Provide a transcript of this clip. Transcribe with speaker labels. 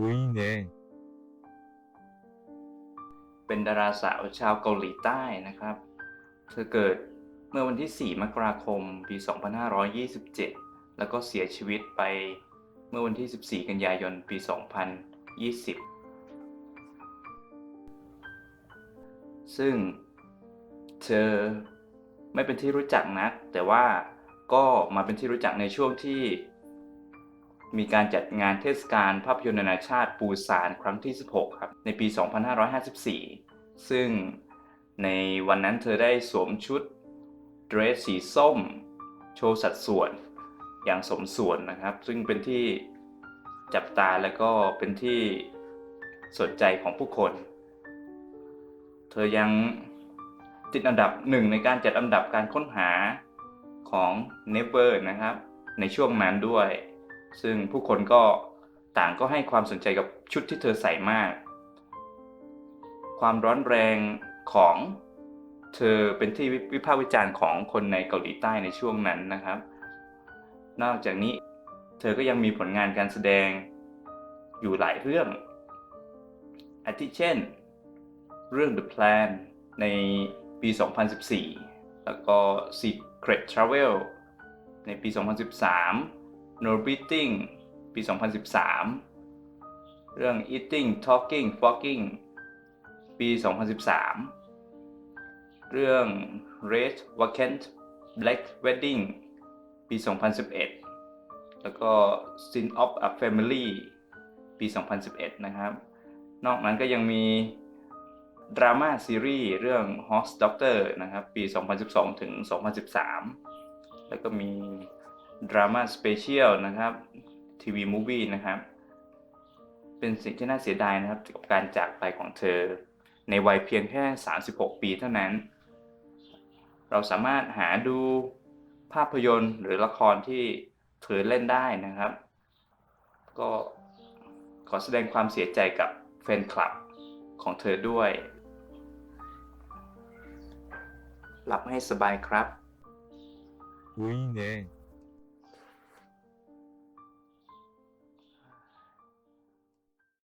Speaker 1: 의인의
Speaker 2: เป็นดาราสาวชาวเกาหลีใต้นะครับ เธอเกิดเมื่อวันที่ 4 มกราคม ปี 2527 แล้วก็เสียชีวิตไปเมื่อวันที่ 14 กันยายน ปี 2020 ซึ่งเธอไม่เป็นที่รู้จักนัก แต่ว่าก็มาเป็นที่รู้จักในช่วงที่ มีการจัดงานเทศกาลภาพยนตร์นานาชาติปูซานครั้งที่ 16 ครับ ในปี 2554 ซึ่งในวันนั้นเธอได้สวมชุดเดรสสีส้ม โชว์สัดส่วนอย่างสมส่วนนะครับ ซึ่งเป็นที่จับตาและก็เป็นที่สนใจของผู้คน เธอยังติดอันดับหนึ่งในการจัดอันดับการค้นหาของ n e v e r นะครับ ในช่วงนั้นด้วย ซึ่งผู้คนก็ต่างก็ให้ความสนใจกับชุดที่เธอใส่มาก ความร้อนแรงของเธอเป็นที่วิพากษ์วิจารณ์ของคนในเกาหลีใต้ในช่วงนั้นนะครับ นอกจากนี้เธอก็ยังมีผลงานการแสดงอยู่หลายเรื่อง อาทิเช่น เรื่อง The Plan ในปี 2014 แล้วก็ Secret Travel ในปี 2013 No Breathing ปี 2013 เรื่อง Eating Talking Walking ปี 2013 เรื่อง Red Vacant Black Wedding ปี 2011 แล้วก็ Sin of a Family ปี 2011 นะครับ นอกนั้นก็ยังมีดราม่าซีรีส์เรื่อง Host Doctor นะครับ ปี 2012 ถึง 2013 แล้วก็มี ดราม่าสเปเชียลนะครับทีวีมูวี่นะครับ เป็นสิ่งที่น่าเสียดายนะครับกับการจากไปของเธอ ในวัยเพียงแค่ 36 ปีเท่านั้น เราสามารถหาดูภาพยนตร์หรือละครที่เธอเล่นได้นะครับ ก็ขอแสดงความเสียใจกับแฟนคลับของเธอด้วย หลับให้สบายครับ
Speaker 1: อุ้ยเนี่ย